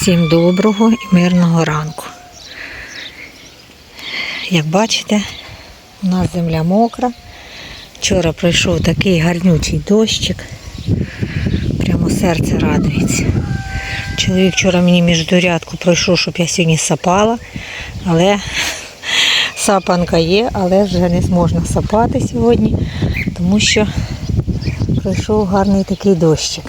Всім доброго і мирного ранку. Як бачите, у нас земля мокра. Вчора пройшов такий гарнючий дощик. Прямо серце радується. Чоловік вчора мені міждурядку пройшов, щоб я сьогодні сапала, але сапанка є, але вже не зможна сапати сьогодні, тому що пройшов гарний такий дощик.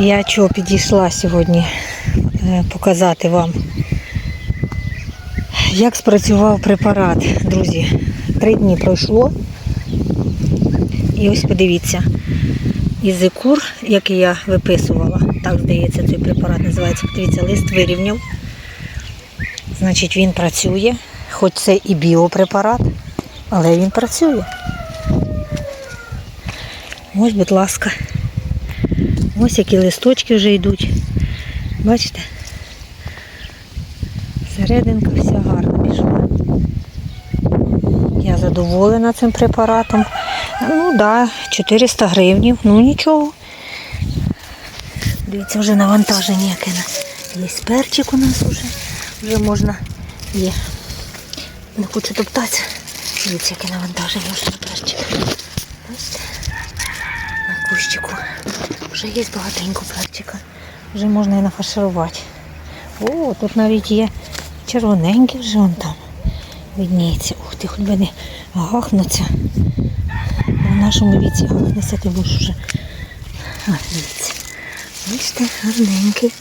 Я чого підійшла сьогодні е, показати вам, як спрацював препарат, друзі. Три дні пройшло. І ось подивіться, ізикур, який я виписувала, так здається, цей препарат називається. Дивіться, лист вирівняв. Значить, він працює, хоч це і біопрепарат, але він працює. Ось, будь ласка. Ось які листочки вже йдуть. Бачите? Серединка вся гарна пішла. Я задоволена цим препаратом. Ну так, да, 400 гривнів, ну нічого. Дивіться, вже навантаження яке є. Перчик у нас вже. Вже можна є. Не хочу топтатися. Дивіться, яке навантаження вже на перчик. Бачите? Кущику. Вже є багатенько перчика. Вже можна і нафарширувати. О, тут навіть є червоненький вже вон там. Видніється. Ух ти, хоч би не гахнуться. В нашому віці гахнеться, ти будеш вже. Дивіться. Бачите, гарненький.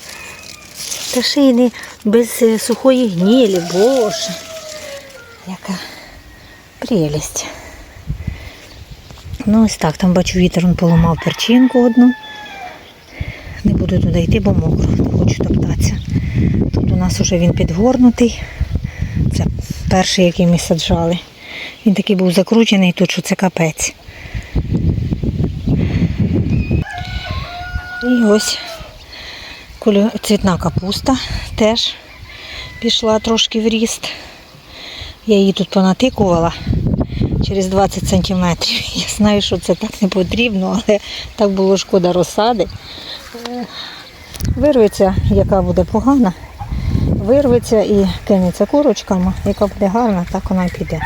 Та ще й не без е, сухої гнілі, боже. Яка прелість. Ну ось так, там бачу вітер він поламав перчинку одну. Не буду туди йти, бо мокро, не хочу топтатися. Тут у нас вже він підгорнутий. Це перший, який ми саджали. Він такий був закручений тут, що це капець. І ось цвітна капуста теж пішла трошки в ріст. Я її тут понатикувала через 20 сантиметрів. Я знаю, що це так не потрібно, але так було шкода розсади. Е, Вирветься, яка буде погана, вирветься і кинеться курочками, яка буде гарна, так вона піде.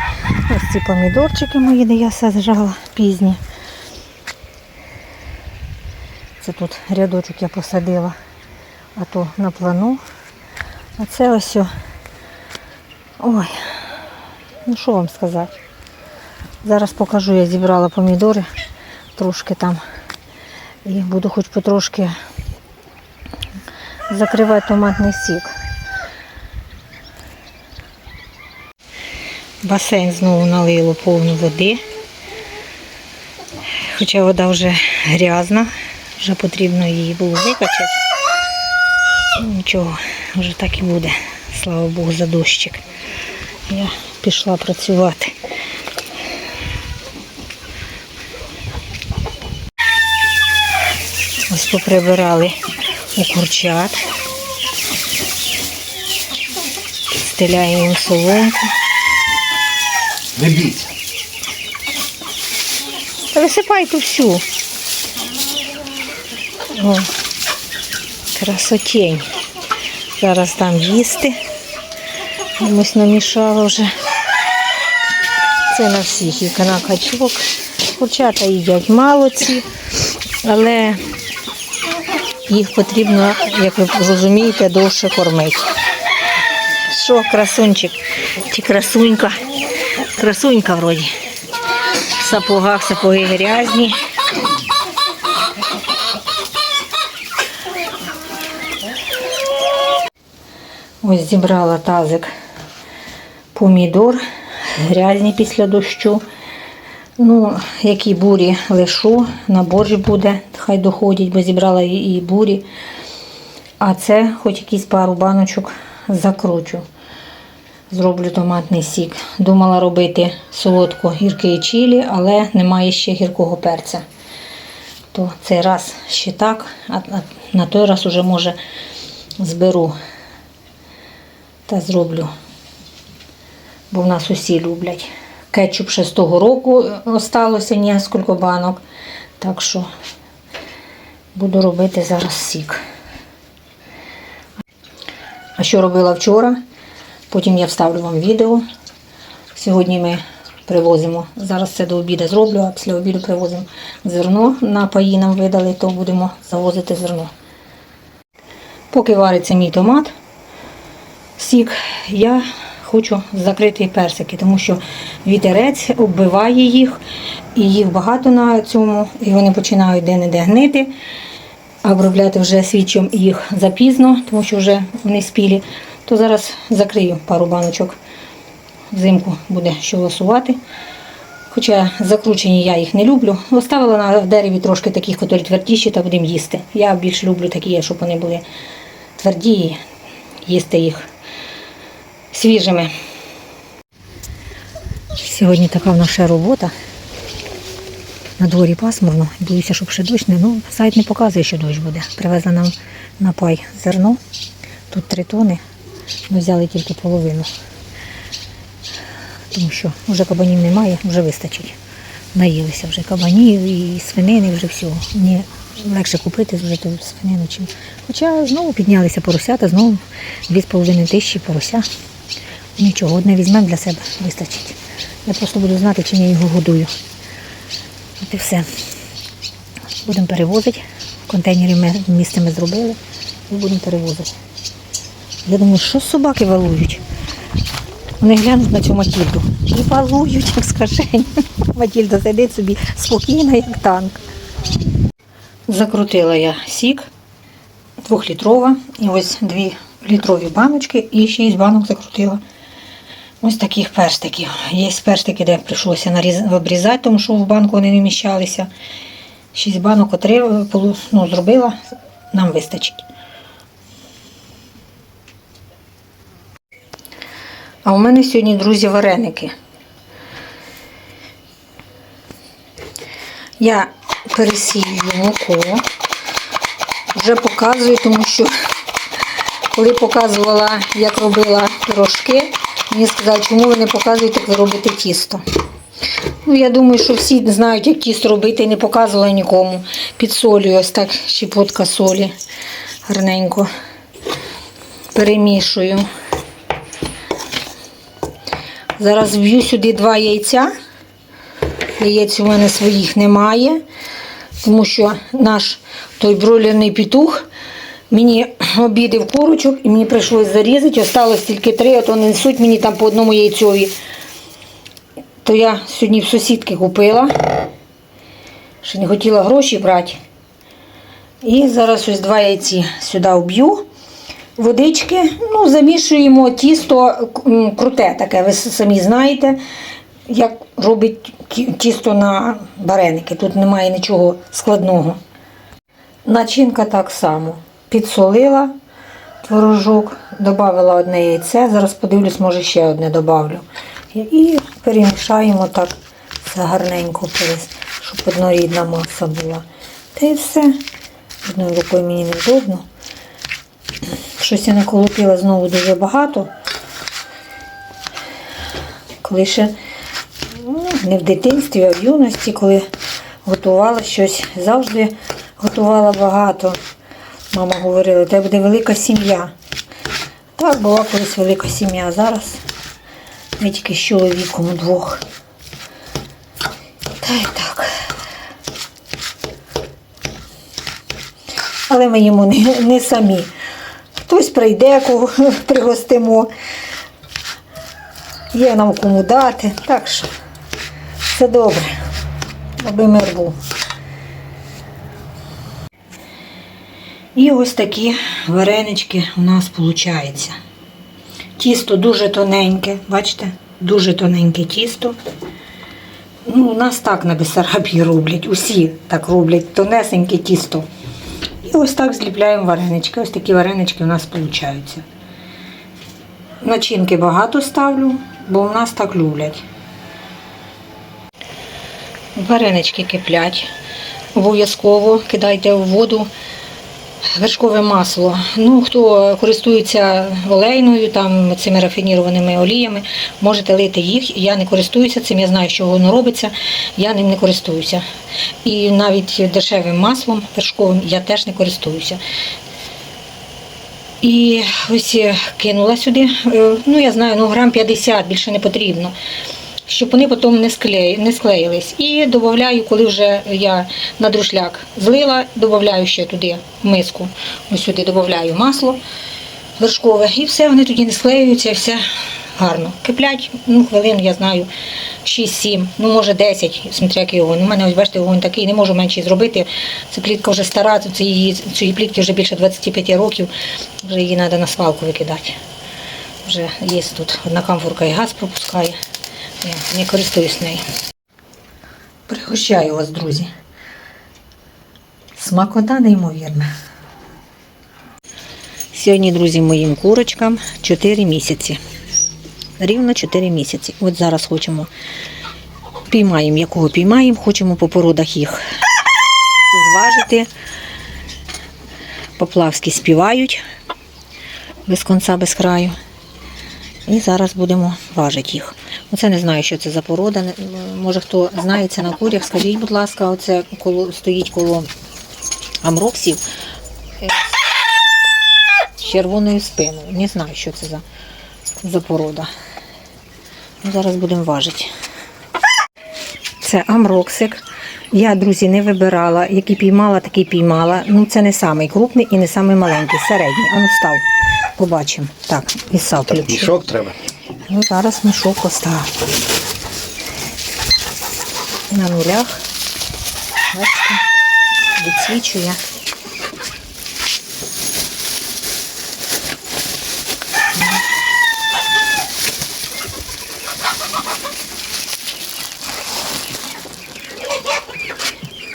Ось ці помідорчики мої, де я саджала пізні. Це тут рядочок я посадила, а то на плану. А це ось. Ой, ну що вам сказати. Зараз покажу, я зібрала помідори трошки там. І буду хоч потрошки закривати томатний сік. Басейн знову налило повну води. Хоча вода вже грязна, вже потрібно її було викачати. Ну, Нічого, вже так і буде. Слава Богу, за дощик. Я пішла працювати. Ось поприбирали у курчат. Стеляємо їм соломку. Не бійся. Та висипай ту всю. О, красотень. Зараз там їсти. Комусь намішала вже. Це на всіх і на качок. Курчата їдять мало ці, але їх потрібно, як ви розумієте, довше кормити. Що, красунчик? Чи красунька? Красунька вроді. В сапогах сапоги грязні. Ось зібрала тазик помідор, грязні після дощу. Ну, які бурі лишу, на борщ буде, хай доходять, бо зібрала і, бурі. А це хоч якісь пару баночок закручу. Зроблю томатний сік. Думала робити солодко гіркий чилі, але немає ще гіркого перця. То цей раз ще так, а на той раз уже може зберу та зроблю. Бо в нас усі люблять. Кетчуп ще з того року осталося кілька банок. Так що буду робити зараз сік. А що робила вчора? Потім я вставлю вам відео. Сьогодні ми привозимо. Зараз це до обіду зроблю, а після обіду привозимо зерно. На паї нам видали, то будемо завозити зерно. Поки вариться мій томат, сік, я хочу закрити персики, тому що вітерець оббиває їх, і їх багато на цьому, і вони починають де-не-де гнити. А обробляти вже свічом їх запізно, тому що вже вони спілі. То зараз закрию пару баночок. Взимку буде що лосувати. Хоча закручені я їх не люблю. Оставила на дереві трошки таких, які твердіші, та будемо їсти. Я більше люблю такі, щоб вони були тверді їсти їх свіжими. Сьогодні така в нас ще робота. На дворі пасмурно, боюся, щоб ще дощ не. Ну, сайт не показує, що дощ буде. Привезли нам на пай зерно. Тут три тони. Ми взяли тільки половину. Тому що вже кабанів немає, вже вистачить. Наїлися вже кабанів і свинини, вже всього. Мені легше купити вже ту свинину. Чим. Хоча знову піднялися поросята, знову 2,5 тисячі порося. Нічого, одне візьмемо для себе, вистачить. Я просто буду знати, чим я його годую. От і все. Будемо перевозити. В контейнері ми місце ми зробили і будемо перевозити. Я думаю, що собаки валують? Вони глянуть на цю Матільду і валують, як скажень. Матільда сидить собі спокійна, як танк. Закрутила я сік двохлітрова. І ось дві літрові баночки і шість банок закрутила. Ось таких перстиків. Є перстики, де прийшлося обрізати, тому що в банку вони не вміщалися. Шість банок отри- полу- ну, зробила, нам вистачить. А у мене сьогодні, друзі, вареники. Я пересію муку. Вже показую, тому що коли показувала, як робила пирожки, мені сказали, чому ви не показуєте, як ви робите тісто. Ну, я думаю, що всі знають, як тісто робити, і не показувала нікому. Підсолюю ось так щепотка солі гарненько перемішую. Зараз вб'ю сюди два яйця. Яєць у мене своїх немає, тому що наш той бройлерний петух мені обідав курочок і мені прийшлось зарізати. Осталось тільки три, а то несуть мені там по одному яйцьові. То я сьогодні в сусідки купила. Ще не хотіла гроші брати. І зараз ось два яйці сюди вб'ю. Водички, ну, замішуємо тісто круте таке, ви самі знаєте, як робить тісто на вареники. Тут немає нічого складного. Начинка так само. Підсолила творожок, додала одне яйце. Зараз подивлюсь, може ще одне додавлю. І перемішаємо так все гарненько, щоб однорідна маса була. Та й все. Одною рукою мені невдобно. Щось я наколотила знову дуже багато. Коли ще ну, не в дитинстві, а в юності, коли готувала щось, завжди готувала багато. Мама говорила, тебе буде велика сім'я. Так, була колись велика сім'я, а зараз ми тільки з чоловіком удвох. Та й так. Але ми йому не, не самі. Хтось прийде, кого пригостимо. Є нам кому дати. Так що все добре. Аби мир був. І ось такі варенички у нас виходять. Тісто дуже тоненьке, бачите? Дуже тоненьке тісто. Ну, у нас так на Бесарабії роблять, усі так роблять тонесеньке тісто. І ось так зліпляємо варенички. Ось такі варенички у нас виходять. Начинки багато ставлю, бо у нас так люблять. Варенички киплять. Обов'язково кидайте в воду вершкове масло. Ну, хто користується олейною, там цими рафінірованими оліями, можете лити їх. Я не користуюся цим, я знаю, що воно робиться, я ним не користуюся. І навіть дешевим маслом вершковим я теж не користуюся. І ось е, кинула сюди, е, ну я знаю, ну грам 50, більше не потрібно. Щоб вони потім не, склеї, не склеїлись. І додаю, коли вже я на друшляк злила, додаю ще туди миску. Ось сюди додаю масло вершкове. І все, вони тоді не склеюються, все гарно. Киплять, ну, хвилин, я знаю, 6-7, ну може 10, смотря який огонь. У мене ось бачите, огонь такий, не можу менше зробити. Це плітка вже стара, це її, цієї плітки вже більше 25 років, вже її треба на свалку викидати. Вже є тут одна камфорка і газ пропускає. Я не користуюсь нею. Пригощаю вас, друзі. Смакота неймовірна. Сьогодні, друзі, моїм курочкам 4 місяці. Рівно 4 місяці. От зараз хочемо піймаємо, якого піймаємо, хочемо по породах їх зважити. Поплавські співають без конца, без краю. І зараз будемо важити їх. Оце не знаю, що це за порода. Може хто знається на курях, скажіть, будь ласка, оце коло, стоїть коло амроксів з червоною спиною. Не знаю, що це за, за порода. Ну, Зараз будемо важити. Це амроксик. Я, друзі, не вибирала. Який піймала, такий піймала. Ну, це не самий крупний і не самий маленький, середній. Ану став. Побачимо. Так, і сав включу. Мішок треба. Ну, зараз мішок поставив. На нулях. Бачите, відсвічує.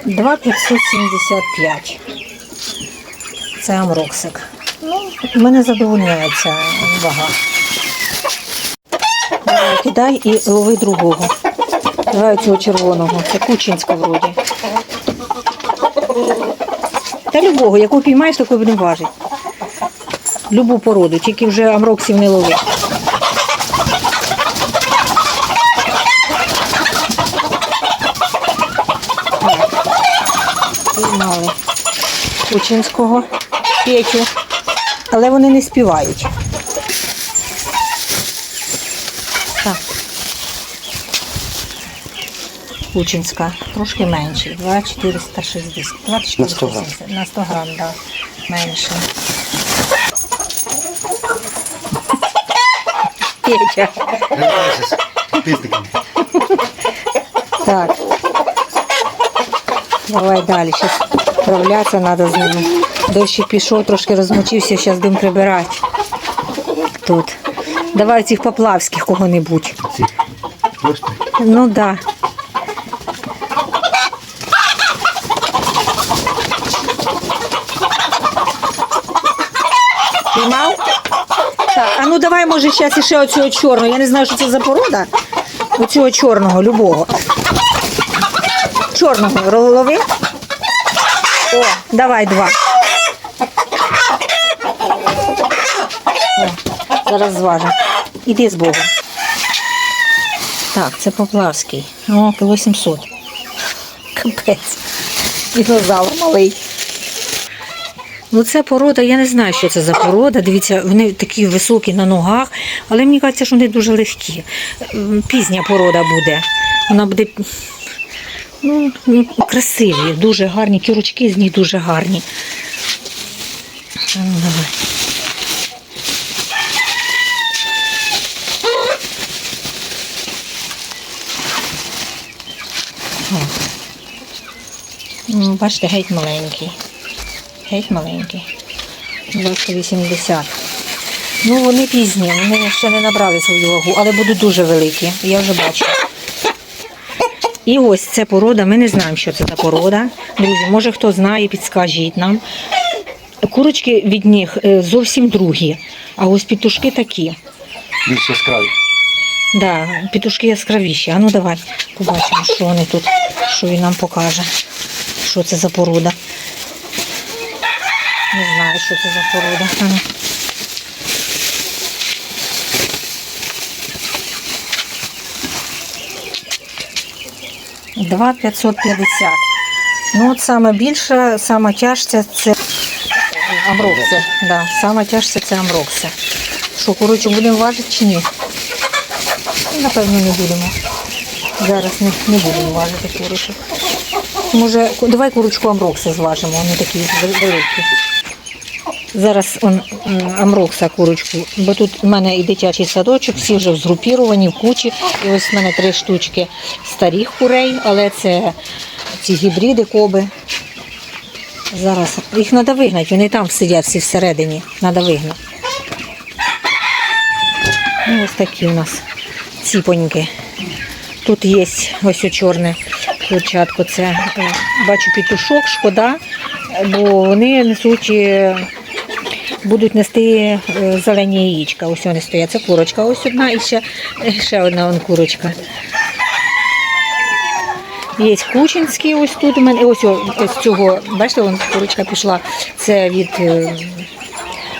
Два 575. Це амроксик. Ну, мене задовольняє ця вага. Кидай і лови другого. Давай цього червоного. Це Кучинська вроді. Та любого, яку піймаєш, таку будемо важити. Любу породу, тільки вже амроксів не лови. Піймали Кучинського, Петю. Але вони не співають. Кучинська, трошки менший, 2,460. 2460. На 100 грам. На 100 грам, так. Да. Менше. Так. Давай далі. Зараз справлятися треба з ними. Дощик пішов, трошки розмочився, зараз будемо прибирати. Тут. Давай цих поплавських кого-небудь. Ну да. Піймав? Так, а ну давай, може, зараз ще оцього чорного. Я не знаю, що це за порода. Оцього чорного, любого. Чорного ролови. О, давай два. О, зараз зважимо. Іди з Богом. Так, це Поплавський. О, кіло 700. Капець. Динозавр малий. Ну, це порода, я не знаю, що це за порода. Дивіться, вони такі високі на ногах, але мені кажеться, що вони дуже легкі. Пізня порода буде. Вона буде ну, красиві, дуже гарні. Кірочки з них дуже гарні. Давай. Бачите, геть маленький. Геть маленький. 280. Ну, вони пізні, вони ще не набрали свою вагу, але будуть дуже великі. Я вже бачу. І ось ця порода, ми не знаємо, що це за порода. Друзі, може хто знає, підскажіть нам. Курочки від них е, зовсім другі, а ось петушки такі. Більш яскраві. Да, петушки яскравіші. А ну давай побачимо, що вони тут, що він нам покаже. Що це за порода. Не знаю, що це за порода. Ну. Два 550. Ну от саме більше, саме тяжче це амрокси. Да, саме тяжче це амрокси. Що, курочок будемо важити чи ні? Напевно, не будемо. Зараз не, не будемо важити курочок. Може, давай курочку амрокси зважимо, вони такі великі. Зараз он, амрокса курочку, бо тут в мене і дитячий садочок, всі вже згрупіровані в кучі. І ось в мене три штучки старих курей, але це ці гібриди, коби. Зараз їх треба вигнати, вони там сидять всі всередині. Треба вигнати. Ну, ось такі у нас ціпоньки. Тут є ось о чорне курчатко. Це е, бачу петушок, шкода, бо вони несуть, е, будуть нести е, зелені яєчка. Ось вони стоять. Це курочка, ось одна і ще, е, ще одна он курочка. Є кучинський ось тут у мене. Ось, ось цього, бачите, вон курочка пішла. Це від е,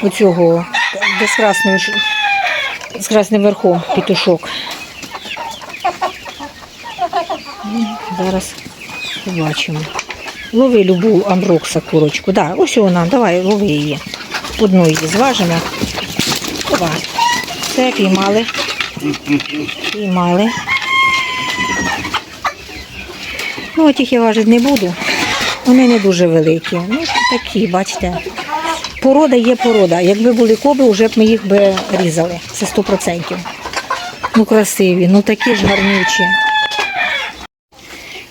оцього з красною з красним верхом петушок. Зараз побачимо. Лови любу амброкса курочку. Да, ось вона, давай, лови її. Одну її зважимо. Давай. Все, піймали. Піймали. Ну, от я важити не буду. Вони не дуже великі. Ну, такі, бачите. Порода є порода. Якби були коби, вже б ми їх би різали. Це 100%. Ну, красиві, ну такі ж гарнючі.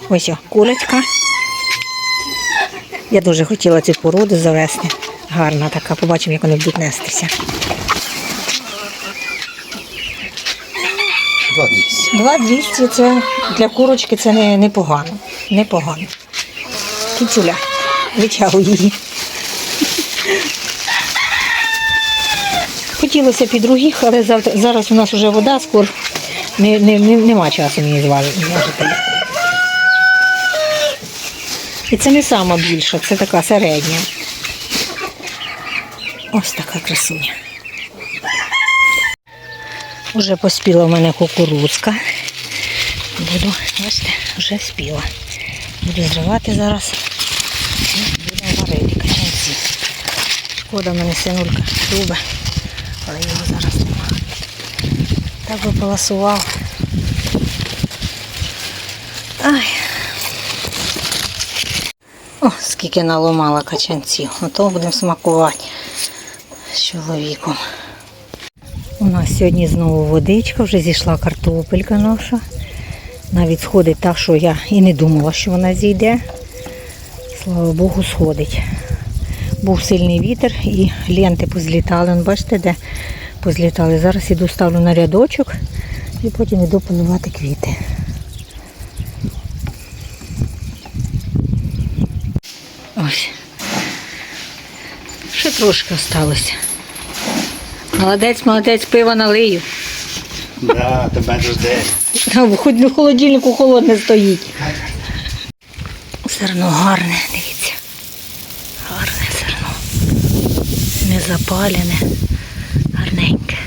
Ось курочка. Я дуже хотіла цю породу завести. Гарна така. Побачимо, як вони будуть нестися. 200. 2200 це для курочки це не, непогано. Непогано. Кіцюля, витягуй її. Хотілося і других, але завтра, зараз у нас вже вода, скоро не, не, не, нема часу мені зважити. І це не сама більша, це така середня. Ось така красуня. Уже поспіла в мене кукурузка. Буду, бачите, вже спіла. Буду зривати зараз. І будемо варити качанці. Шкода в мене синулька любить, але його зараз нема. Так би поласував. Ай. О, скільки наломала качанців. Ото будемо смакувати з чоловіком. У нас сьогодні знову водичка, вже зійшла картопелька наша. Навіть сходить так, що я і не думала, що вона зійде. Слава Богу, сходить. Був сильний вітер і ленти позлітали. Бачите, де позлітали. Зараз іду ставлю на рядочок і потім іду поливати квіти. Ось. Ще трошки осталося. Молодець, молодець, пиво налию. Да, тебе жде. Там Хоч на холодильнику холодне стоїть. Зерно гарне, дивіться. Гарне зерно. Не запалене, гарненьке.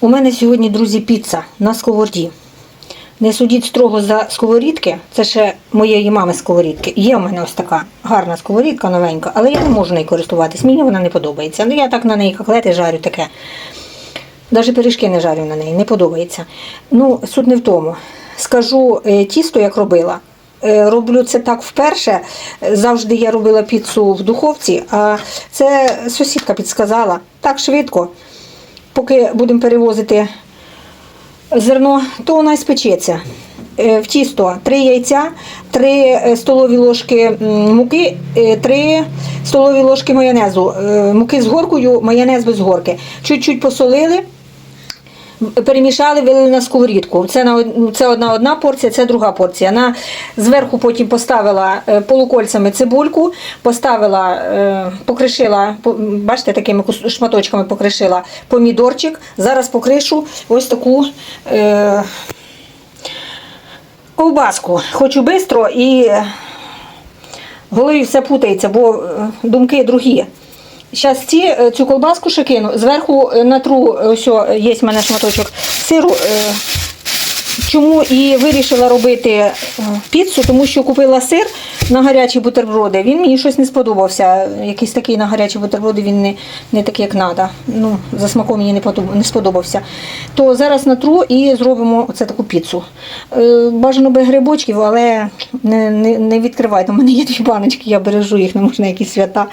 У мене сьогодні, друзі, піца на сковороді. Не судіть строго за сковорідки, це ще моєї мами сковорідки. Є у мене ось така гарна сковорідка новенька, але я не можу нею користуватись. Мені вона не подобається. Ну я так на неї котлети жарю таке. Навіть пиріжки не жарю на неї, не подобається. Ну, суть не в тому. Скажу е, тісто, як робила. Е, Роблю це так вперше. Завжди я робила піцу в духовці, а це сусідка підсказала так швидко. Поки будемо перевозити зерно, то вона й спечеться. Е, В тісто 3 яйця, 3 столові ложки муки, 3 столові ложки майонезу. Е, Муки з горкою, майонез без горки. Чуть-чуть посолили, перемішали, вилили на сковорідку. Це, на, це одна одна порція, це друга порція. На, зверху потім поставила е, полукольцями цибульку, поставила, е, покришила, по- бачите, такими шматочками покришила помідорчик. Зараз покришу ось таку. Е, Ковбаску. Хочу швидко і в голові все путається, бо е, думки другі. Зараз ці, е, цю колбаску ще кину, зверху е, натру, е, ось є в мене шматочок сиру, чому і вирішила робити піцу, тому що купила сир на гарячі бутерброди. Він мені щось не сподобався. Якийсь такий на гарячі бутерброди, він не, не такий, як треба. Ну, за смаком мені не, сподобався. То зараз натру і зробимо оце таку піцу. Бажано без грибочків, але не, не, не відкривайте. У мене є дві баночки, я бережу їх, не можна якісь свята.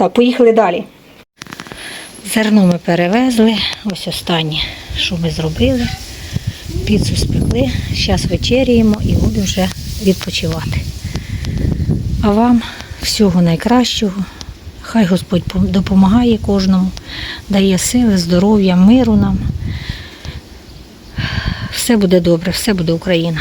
Так, поїхали далі. Зерно ми перевезли. Ось останнє, що ми зробили. Піцу спекли. Зараз вечеряємо і будемо вже відпочивати. А вам всього найкращого. Хай Господь допомагає кожному, дає сили, здоров'я, миру нам. Все буде добре, все буде Україна.